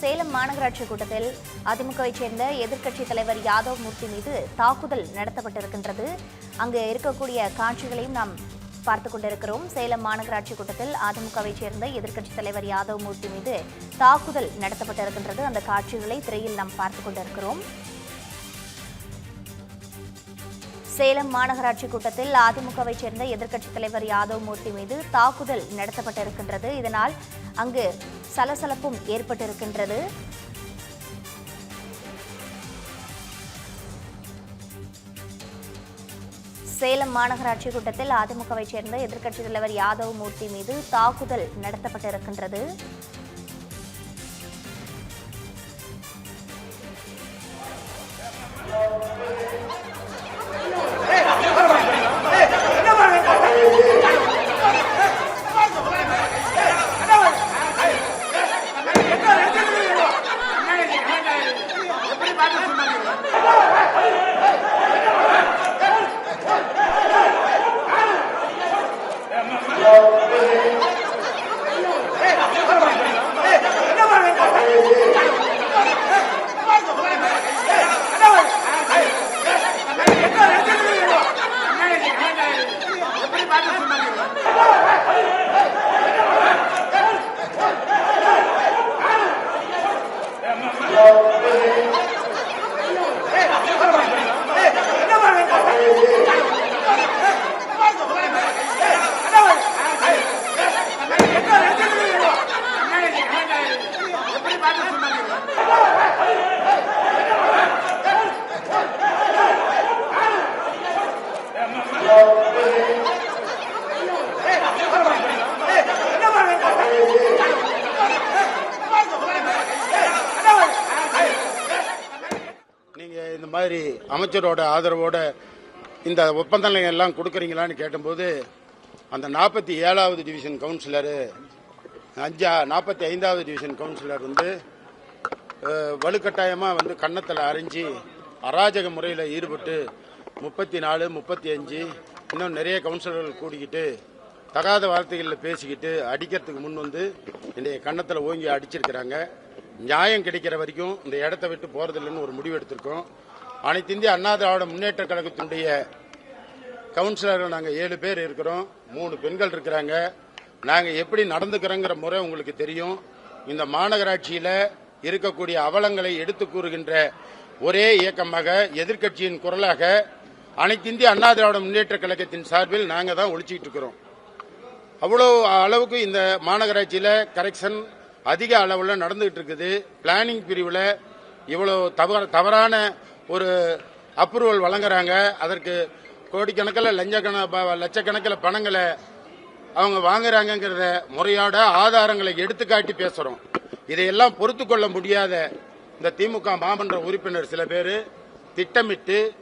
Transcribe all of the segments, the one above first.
சேலம் மாநகராட்சி கூட்டத்தில் அதிமுகவை சேர்ந்த எதிர்க்கட்சித் தலைவர் யாதவ் மூர்த்தி மீது தாக்குதல் நடத்தப்பட்டிருக்கின்றது. அங்கு இருக்கக்கூடிய காட்சிகளையும் நாம் பார்த்துக் கொண்டிருக்கிறோம். சேலம் மாநகராட்சி கூட்டத்தில் அதிமுகவை சேர்ந்த எதிர்க்கட்சி தலைவர் யாதவ் மூர்த்தி மீது தாக்குதல் நடத்தப்பட்டிருக்கின்றது. அந்த காட்சிகளை திரையில் நாம் பார்த்துக் கொண்டிருக்கிறோம். சேலம் மாநகராட்சி கூட்டத்தில் அதிமுகவை சேர்ந்த எதிர்க்கட்சித் தலைவர் யாதவ் மூர்த்தி மீது தாக்குதல் நடத்தப்பட்டிருக்கின்றது. இதனால் அங்கு சலசலப்பும் ஏற்பட்டிருக்கின்றது. சேலம் மாநகராட்சி கூட்டத்தில் அதிமுகவை சேர்ந்த எதிர்க்கட்சித் தலைவர் யாதவ் மூர்த்தி மீது தாக்குதல் நடத்தப்பட்டிருக்கின்றது. நீங்க அமைச்சரோட ஆதரவோட இந்த ஒப்பந்தங்களை எல்லாம் கொடுக்குறீங்களான்னு கேட்டபோது அந்த நாற்பத்தி ஏழாவது டிவிஷன் கவுன்சிலரு அஞ்சா நாற்பத்தி ஐந்தாவது டிவிஷன் கவுன்சிலர் வந்து வலுக்கட்டாயமாக வந்து கன்னத்தில் அரைஞ்சி அராஜக முறையில் ஈடுபட்டு முப்பத்தி நாலு முப்பத்தி அஞ்சு இன்னும் நிறைய கவுன்சிலர்கள் கூடிக்கிட்டு தகாத வார்த்தைகளில் பேசிக்கிட்டு அடிக்கிறதுக்கு முன் வந்து என்னுடைய கன்னத்தில் ஓங்கி அடிச்சிருக்கிறாங்க. நியாயம் கிடைக்கிற வரைக்கும் இந்த இடத்த விட்டு போறதில்லைன்னு ஒரு முடிவு எடுத்திருக்கோம். அனைத்து இந்திய அண்ணா திராவிட முன்னேற்ற கழகத்தினுடைய கவுன்சிலர்கள் நாங்கள் ஏழு பேர் இருக்கிறோம். மூணு பெண்கள் இருக்கிறாங்க. நாங்கள் எப்படி நடந்துக்கிறோங்கிற முறை உங்களுக்கு தெரியும். இந்த மாநகராட்சியில் இருக்கக்கூடிய அவலங்களை எடுத்து கூறுகின்ற ஒரே இயக்கமாக எதிர்க்கட்சியின் குரலாக அனைத்து இந்திய அண்ணா திராவிட முன்னேற்ற கழகத்தின் சார்பில் நாங்கள் தான் ஒழிச்சிட்டு இருக்கிறோம். அவ்வளோ அளவுக்கு இந்த மாநகராட்சியில் கரெக்ஷன் அதிக அளவில் நடந்துகிட்டு இருக்குது. பிளானிங் பிரிவில் இவ்வளோ தவறான ஒரு அப்ரூவல் வழங்குறாங்க. அதற்கு கோடிக்கணக்கில் லஞ்சக்கண ப- லட்சக்கணக்கில் பணங்களை அவங்க வாங்குறாங்கிறத முறையோட ஆதாரங்களை எடுத்துக்காட்டி பேசுறோம். இதையெல்லாம் பொறுத்து கொள்ள முடியாத இந்த திமுக மாமன்ற உறுப்பினர் சில பேர் திட்டமிட்டு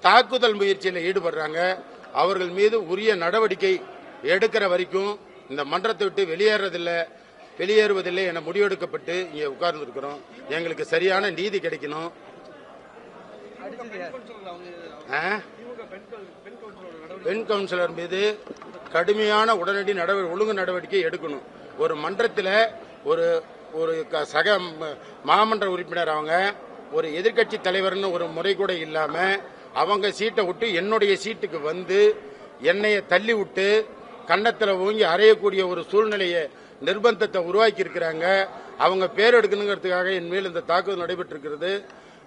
தாக்குதல் முயற்சியில் ஈடுபடுறாங்க. அவர்கள் மீது உரிய நடவடிக்கை எடுக்கிற வரைக்கும் இந்த மன்றத்தை விட்டு வெளியேறதில்லை வெளியேறுவதில்லை என முடிவெடுக்கப்பட்டு இங்கே உட்கார்ந்துருக்கிறோம் எங்களுக்கு சரியான நீதி கிடைக்கணும் பெண் கவுன்சிலர் மீது கடுமையான உடனடி நடவடிக்கை ஒழுங்கு நடவடிக்கை எடுக்கணும் ஒரு மன்றத்தில் ஒரு ஒரு க- சக மாமன்ற உறுப்பினர் அவங்க ஒரு எதிர்க்கட்சி தலைவர்னு ஒரு முறை கூட இல்லாம அவங்க சீட்டை விட்டு என்னுடைய சீட்டுக்கு வந்து என்னைய தள்ளி விட்டு கன்னத்தில் ஓங்கி அறையக்கூடிய ஒரு சூழ்நிலையை நிர்பந்தத்தை உருவாக்கி இருக்கிறாங்க அவங்க பேர் எடுக்கணுங்கிறதுக்காக என் மேல் இந்த தாக்குதல் நடைபெற்றிருக்கிறது.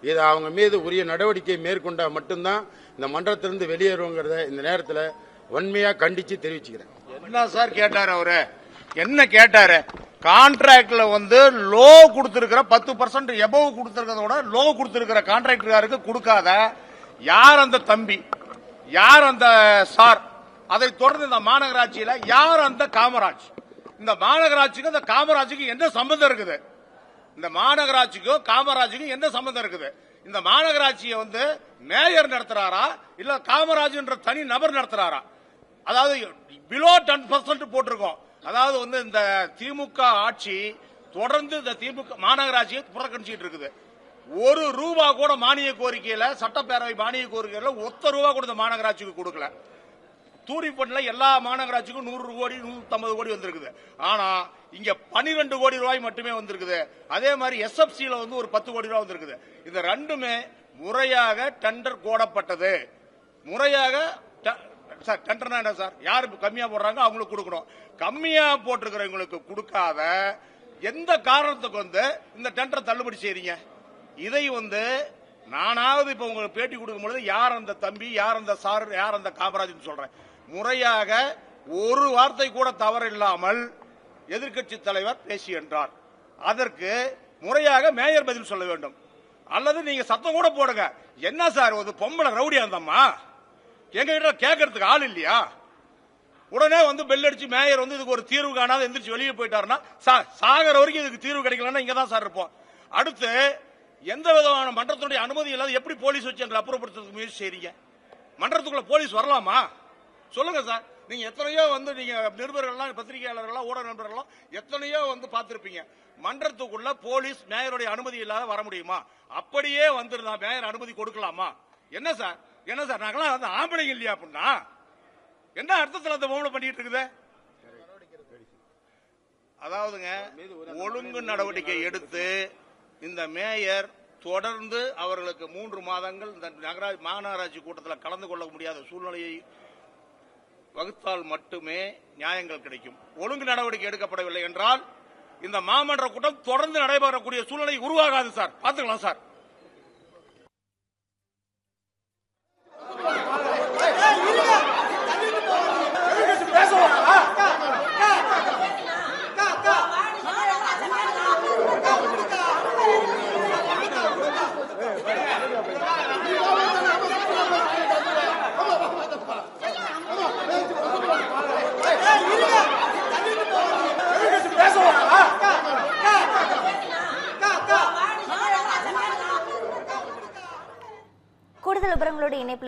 இது அவங்க மீது உரிய நடவடிக்கை மேற்கொண்டா மட்டும்தான் இந்த மன்றத்திலிருந்து வெளியேறுவோங்கிறத இந்த நேரத்தில் உண்மையாக கண்டிச்சு தெரிவிச்சுக்கிறேன். என்ன சார் கேட்டாரு அவரு? என்ன கேட்டாரு? கான்ட்ராக்ட்ல வந்து லோ கொடுத்திருக்கிற பத்து பர்சன்ட் எபவ் கொடுத்திருக்கிறதோட லோ கொடுத்திருக்கிற கான்ட்ராக்டருக்கு கொடுக்காத யார் அந்த தம்பி? யார் அந்த சார்? அதை தொடர்ந்து இந்த மாநகராட்சியில யார் அந்த காமராஜ்? இந்த மாநகராட்சிக்கும் இந்த காமராஜுக்கு என்ன சம்பந்தம் இருக்குது? இந்த மாநகராட்சிக்கும் காமராஜுக்கும் என்ன சம்பந்தம் இருக்குது? இந்த மாநகராட்சியை வந்து மேயர் நடத்துறாரா? இல்ல காமராஜ் என்ற தனி நபர் நடத்துறாரா? அதாவது பிலோ டென் பர்சன்ட் போட்டிருக்கோம். அதாவது வந்து இந்த திமுக ஆட்சி தொடர்ந்து இந்த திமுக மாநகராட்சியை புறக்கணிச்சிட்டு இருக்குது. ஒரு ரூபா கூட மானிய கோரிக்கையில சட்டப்பேரவை மானிய கோரிக்கையில ஒத்த ரூபா கூட இந்த மாநகராட்சிக்கு கொடுக்கல. தூரி ஃபண்ட்ல எல்லா மாநகராட்சிக்கும் நூறு கோடி நூற்றம்பது கோடி வந்திருக்குது. ஆனா இங்க பன்னிரெண்டு கோடி ரூபாய் மட்டுமே வந்திருக்குது. அதே மாதிரி எஸ்எஃப்சியில் வந்து ஒரு பத்து கோடி ரூபாய் வந்திருக்குது. இந்த ரெண்டுமே முறையாக டெண்டர் கோடப்பட்டது முறையாக சார் டெண்டர்னா என்ன சார்? யார் கம்மியா போடுறாங்க அவங்களுக்கு கொடுக்கணும். கம்மியா போட்டிருக்கிறவங்களுக்கு கொடுக்காத எந்த காரணத்துக்கு வந்து இந்த டெண்டரை தள்ளுபடி செய்றீங்க? இதை வந்து நானாவது இப்ப உங்களுக்கு பேட்டி கொடுக்கும் பொழுது யார் அந்த தம்பி யார் அந்த சார் யார் அந்த காமராஜன் சொல்றேன். முறையாக ஒரு வார்த்தை கூட தவறில்லாமல் எதிர்க்கட்சி தலைவர் பேசி என்றார். அதற்கு முறையாக மேயர் பதில் சொல்ல வேண்டும். அல்லது நீங்க சத்தம் கூட போடுங்க. என்ன சார் ஒரு பொம்பளை ரவுடியா இருந்தம்மா? எங்க கிட்ட கேட்கறதுக்கு ஆள் இல்லையா? உடனே வந்து பெல் அடிச்சு மேயர் வந்து இதுக்கு ஒரு தீர்வு காணாத எந்திரிச்சு வெளியே போயிட்டாருன்னா சாகர வரைக்கும் இதுக்கு தீர்வு கிடைக்கலன்னா இங்க தான் சார் இருப்போம். அடுத்து எந்த விதமான மன்றத்தினுடைய அனுமதி இல்லாத எப்படி போலீஸ் வச்சு எங்களை அப்புறப்படுத்துறதுக்கு முயற்சி செய்றீங்க? மன்றத்துக்குள்ள போலீஸ் வரலாமா? சொல்லுங்க சார். நீங்க எத்தனையோ வந்து நீங்க நிருபர்கள்லாம் பத்திரிகையாளர்கள்லாம் ஊடக நண்பர்கள்லாம் எத்தனையோ வந்து பார்த்திருப்பீங்க. மன்றத்துக்குள்ள போலீஸ் மேயருடைய அனுமதி இல்லாத வர முடியுமா? அப்படியே வந்திருந்தா மேயர் அனுமதி கொடுக்கலாமா? என்ன சார்? என்ன சார்? நாங்களாம் வந்து ஆம்பளைங்க இல்லையா அப்படின்னா? என்ன அர்த்தத்தில் அந்த பொம்பளை பண்ணிட்டு இருக்குது? அதாவதுங்க ஒழுங்கு நடவடிக்கை எடுத்து இந்த மேயர் தொடர்ந்து அவர்களுக்கு மூன்று மாதங்கள் இந்த நகராட்சி மாநகராட்சி கூட்டத்தில் கலந்து கொள்ள முடியாத சூழ்நிலையை வகுத்தால் மட்டுமே நியாயங்கள் கிடைக்கும். ஒழுங்கு நடவடிக்கை எடுக்கப்படவில்லை என்றால் இந்த மாமன்ற கூட்டம் தொடர்ந்து நடைபெறக்கூடிய சூழ்நிலை உருவாகாது சார். பார்த்துக்கலாம் சார்.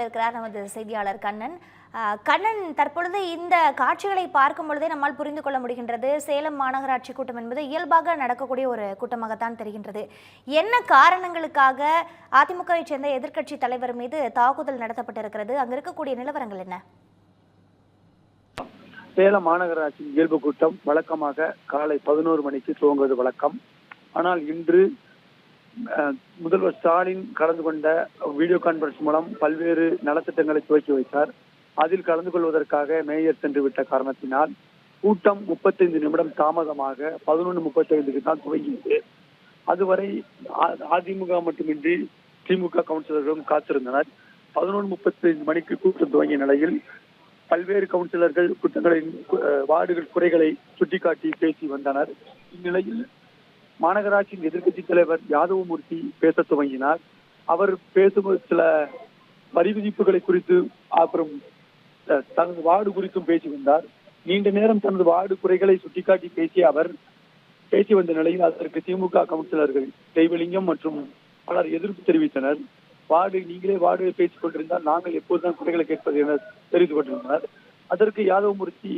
இணைப்பில் இருக்கிறார் நமது செய்தியாளர் கண்ணன். கண்ணன் தற்பொழுது இந்த காட்சிகளை பார்க்கும் பொழுதே நம்மால் புரிந்து கொள்ள முடிகின்றது. சேலம் மாநகராட்சி கூட்டம் என்பது இயல்பாக நடக்கக்கூடிய ஒரு கூட்டமாகத்தான் தெரிகின்றது. என்ன காரணங்களுக்காக அதிமுகவை சேர்ந்த எதிர்க்கட்சி தலைவர் மீது தாக்குதல் நடத்தப்பட்டிருக்கிறது? அங்கு இருக்கக்கூடிய நிலவரங்கள் என்ன? சேலம் மாநகராட்சி இயல்பு கூட்டம் வழக்கமாக காலை பதினோரு மணிக்கு துவங்குவது வழக்கம். ஆனால் இன்று முதல்வர் ஸ்டாலின் கலந்து கொண்ட வீடியோ கான்பரன்ஸ் மூலம் பல்வேறு நலத்திட்டங்களை துவக்கி வைத்தார். அதில் கலந்து கொள்வதற்காக மேயர் சென்று விட்ட காரணத்தினால் கூட்டம் முப்பத்தைந்து நிமிடம் தாமதமாக பதினொன்று முப்பத்தைந்துக்கு தான் துவங்கியது. அதுவரை அதிமுக மட்டுமின்றி திமுக கவுன்சிலர்களும் காத்திருந்தனர். பதினொன்று முப்பத்தைந்து மணிக்கு கூட்டம் துவங்கிய நிலையில் பல்வேறு கவுன்சிலர்கள் குற்றங்களின் அஹ், வார்டுகள் குறைகளை சுட்டிக்காட்டி பேசி வந்தனர். இந்நிலையில் மாநகராட்சியின் எதிர்கட்சி தலைவர் யாதவமூர்த்தி பேசத் துவங்கினார். அவர் பேசும் சில வரி விதிப்புகளை குறித்து அப்புறம் தனது வார்டு குறித்தும் பேசி வந்தார். நீண்ட நேரம் தனது வார்டு குறைகளை சுட்டிக்காட்டி பேசிய அவர் பேசி வந்த நிலையில் அதற்கு திமுக கவுன்சிலர்கள் தெய்வலிங்கம் மற்றும் பலர் எதிர்ப்பு தெரிவித்தனர். வார்டு நீங்களே வார்டு பேசிக் கொண்டிருந்தால் நாங்கள் எப்போதுதான் குறைகளை கேட்பது என தெரிவித்துக் கொண்டிருந்தனர். அதற்கு யாதவமூர்த்தி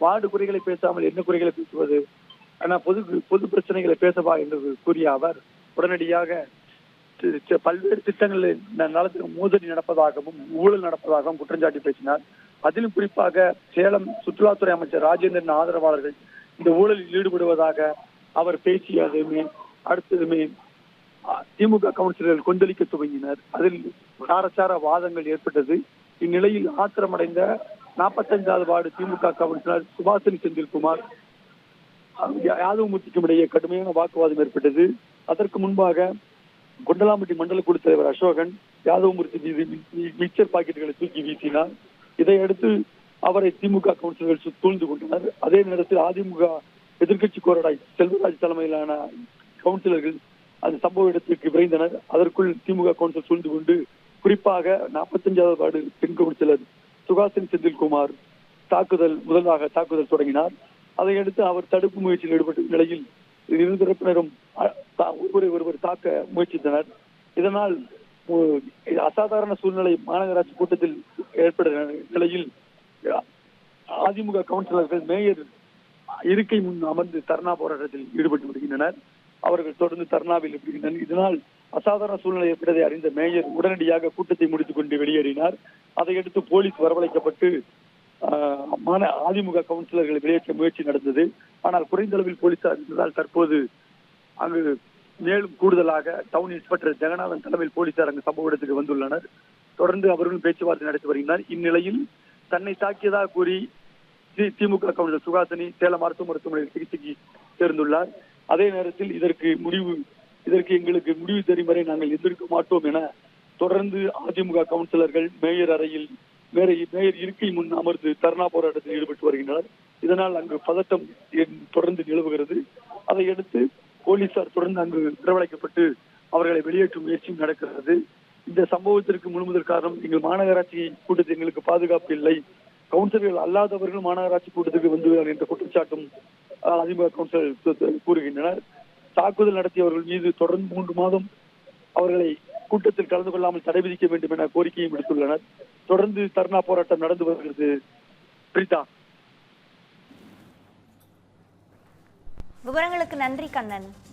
வார்டு குறைகளை பேசாமல் என்ன குறைகளை பேசுவது? ஆனா பொது பொது பிரச்சனைகளை பேசவா என்று கூறிய அவர் உடனடியாக பல்வேறு திட்டங்களில் ந- மோதலி நடப்பதாகவும் ஊழல் நடப்பதாகவும் குற்றஞ்சாட்டி பேசினார். அதிலும் குறிப்பாக சேலம் சுற்றுலாத்துறை அமைச்சர் ராஜேந்திரன் ஆதரவாளர்கள் இந்த ஊழலில் ஈடுபடுவதாக அவர் பேசியதுமே அடுத்ததுமே திமுக கவுன்சிலர்கள் கொந்தளிக்க துவங்கினர். அதில் சாரசார வாதங்கள் ஏற்பட்டது. இந்நிலையில் ஆத்திரமடைந்த நாற்பத்தஞ்சாவது ward DMK councillor Subhashini Senthilkumar யாதவமூர்த்திக்கும் இடையே கடுமையான வாக்குவாதம் ஏற்பட்டது. அதற்கு முன்பாக குண்டலாம்பட்டி மண்டல குழு தலைவர் அசோகன் யாதவமூர்த்தி மீது மிக்சர் பாக்கெட்டுகளை தூக்கி வீசினார். இதையடுத்து அவரை திமுக கவுன்சிலர்கள் தூழ்ந்து சூழ்ந்து கொண்டனர். அதே நேரத்தில் அதிமுக எதிர்க்கட்சி கோரடாய் செல்வராஜ் தலைமையிலான கவுன்சிலர்கள் அந்த சம்பவ இடத்திற்கு விரைந்தனர். அதற்குள் திமுக கவுன்சிலர் சூழ்ந்து கொண்டு குறிப்பாக நாற்பத்தஞ்சாவது வார்டு பெண் கவுன்சிலர் சுகாசினி செந்தில்குமார் தாக்குதல் முதலாக தாக்குதல் தொடங்கினார். அதையடுத்து அவர் தடுப்பு முயற்சியில் ஈடுபட்ட நிலையில் இரு தரப்பினரும் ஒருவரை ஒருவர் தாக்க முயற்சித்தனர். இதனால் அசாதாரண சூழ்நிலை மாநகராட்சி கூட்டத்தில் ஏற்பட்ட நிலையில் அதிமுக கவுன்சிலர்கள் மேயர் இருக்கை முன் அமர்ந்து தர்ணா போராட்டத்தில் ஈடுபட்டு வருகின்றனர். அவர்கள் தொடர்ந்து தர்ணாவில் இருக்கின்றனர். இதனால் அசாதாரண சூழ்நிலை ஏற்பட்டதை அறிந்த மேயர் உடனடியாக கூட்டத்தை முடித்துக் கொண்டு வெளியேறினார். அதையடுத்து போலீஸ் வரவழைக்கப்பட்டு அதிமுக கவுன்சிலர்களை வெளியேற்ற முயற்சி நடந்தது. ஆனால் குறைந்த அளவில் போலீசார் இருந்ததால் தற்போது அங்கு மேலும் கூடுதலாக டவுன் இன்ஸ்பெக்டர் ஜெகநாதன் தலைமையில் போலீசார் அங்கு சம்பவ இடத்துக்கு வந்துள்ளனர். தொடர்ந்து அவர்களும் பேச்சுவார்த்தை நடத்தி வருகின்றனர். இந்நிலையில் தன்னை தாக்கியதாக கூறி தி- திமுக கவுன்சிலர் சுகாசினி சேலம் அரசு மருத்துவமனையில் சிகிச்சைக்கு சேர்ந்துள்ளார். அதே நேரத்தில் இதற்கு முடிவு இதற்கு எங்களுக்கு முடிவு தெரியும் வரை நாங்கள் எதிர்க்க மாட்டோம் என தொடர்ந்து அதிமுக கவுன்சிலர்கள் மேயர் அறையில் மேயர் மேயர் இருக்கை முன் அமர்ந்து தர்ணா போராட்டத்தில் ஈடுபட்டு வருகின்றனர் இதனால் அங்கு பதட்டம் என்- தொடர்ந்து நிலவுகிறது. அதையடுத்து போலீசார் தொடர்ந்து அங்கு வரவழைக்கப்பட்டு அவர்களை வெளியேற்றும் முயற்சியும் நடக்கிறது. இந்த சம்பவத்திற்கு முழுமுதல் காரணம் எங்கள் மாநகராட்சி கூட்டத்தில் எங்களுக்கு பாதுகாப்பு இல்லை. கவுன்சிலர்கள் அல்லாதவர்கள் மாநகராட்சி கூட்டத்துக்கு வந்துள்ளார் என்ற குற்றச்சாட்டும் அதிமுக கவுன்சிலர் கூறுகின்றனர். தாக்குதல் நடத்தியவர்கள் மீது தொடர்ந்து மூன்று மாதம் அவர்களை கூட்டத்தில் கலந்து கொள்ளாமல் தடை விதிக்க வேண்டும் என கோரிக்கையும் விடுத்துள்ளனர். தொடர்ந்து தர்ணா போராட்டம் நடந்து வருகிறது. பிரீதா. விவரங்களுக்கு நன்றி கண்ணன்.